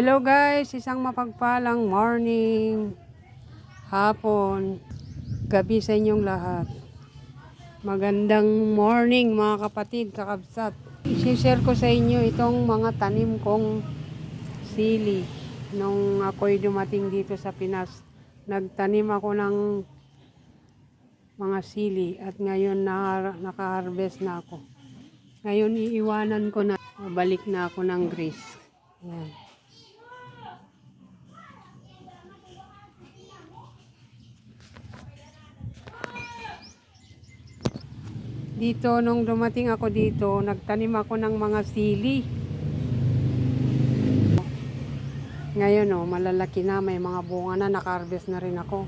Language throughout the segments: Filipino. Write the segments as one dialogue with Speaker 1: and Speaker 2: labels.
Speaker 1: Hello guys, isang mapagpalang morning, hapon, gabi sa inyong lahat. Magandang morning mga kapatid, kakabsat. I-share ko sa inyo itong mga tanim kong sili. Nung ako'y dumating dito sa Pinas, nagtanim ako ng mga sili at ngayon na, naka-harvest na ako. Ngayon iiwanan ko na, balik na ako ng Greece. Ayan. Dito, nung dumating ako dito, nagtanim ako ng mga sili. Ngayon, oh, malalaki na, may mga bunga na, nakarbes na rin ako.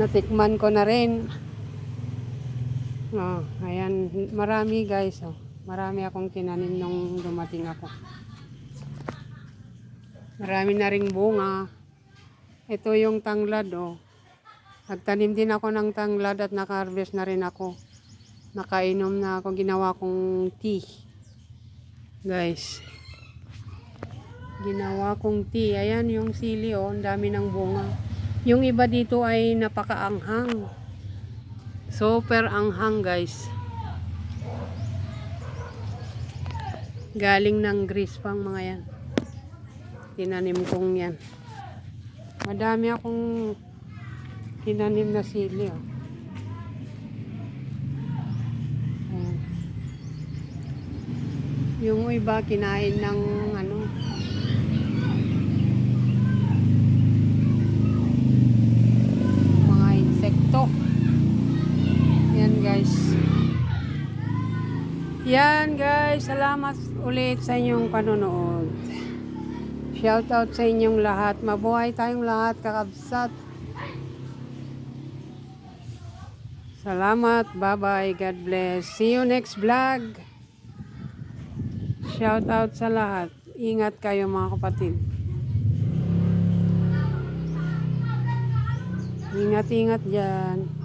Speaker 1: Natikman ko na rin. Oh, ayan, marami guys, oh. Marami akong tinanim nung dumating ako. Marami na ring bunga. Ito yung tanglad, oh. Nagtanim din ako ng tanglad at naka-harvest na rin ako. Nakainom na ako, ginawa kong tea. Guys. Ginawa kong tea. Ayan yung sili oh, ang dami ng bunga. Yung iba dito ay napakaanghang. Super anghang guys. Galing ng Greece pang mga yan. Tinanim kong yan. Madami akong tinanim na sili. Oh. Yung iba kinain ng ano. Mga insekto. Yan guys. Yan guys. Salamat ulit sa inyong panonood. Shout out sa inyong lahat. Mabuhay tayong lahat kakabsat. Salamat. Bye-bye. God bless. See you next vlog. Shout out sa lahat. Ingat kayo mga kapatid. Ingat-ingat dyan.